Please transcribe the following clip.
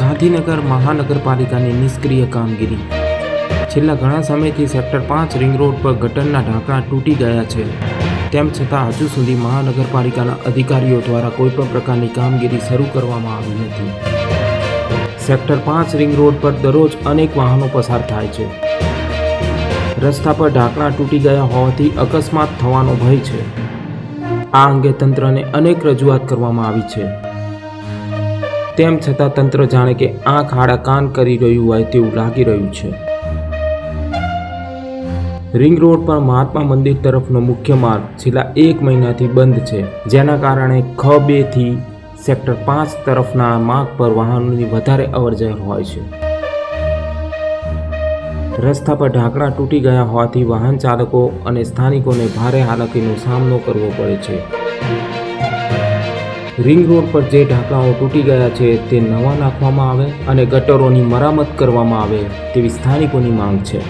ગાંધીનગર મહાનગરપાલિકાની નિષ્ક્રિય કામગીરી. છેલ્લા ઘણા સમયથી સેક્ટર પાંચ રિંગ રોડ પર ગટરના ઢાંકણા તૂટી ગયા છે. તેમ છતાં હજુ સુધી મહાનગરપાલિકાના અધિકારીઓ દ્વારા કોઈપણ પ્રકારની કામગીરી શરૂ કરવામાં આવી નથી. સેક્ટર પાંચ રિંગ રોડ પર દરરોજ અનેક વાહનો પસાર થાય છે. રસ્તા પર ઢાંકણા તૂટી ગયા હોવાથી અકસ્માત થવાનો ભય છે. આ અંગે તંત્રને અનેક રજૂઆત કરવામાં આવી છે. તેમ છતાં તંત્ર જાણે કે આંખ આડા કાન કરી રહ્યું હોય તેવું લાગી રહ્યું છે. રિંગ રોડ પર મહાત્મા મંદિર તરફનો મુખ્ય માર્ગ છેલ્લા એક મહિનાથી બંધ છે, જેના કારણે ખ બેથી સેક્ટર પાંચ તરફના માર્ગ પર વાહનોની વધારે અવરજવર હોય છે. રસ્તા પર ઢાંકણા તૂટી ગયા હોવાથી વાહન ચાલકો અને સ્થાનિકોને ભારે હાલાકીનો સામનો કરવો પડે છે. રિંગ રોડ પર જે ઢાંકણાઓ તૂટી ગયા છે તે નવા નાખવામાં આવે અને ગટરોની મરામત કરવામાં આવે તેવી સ્થાનિકોની માંગ છે.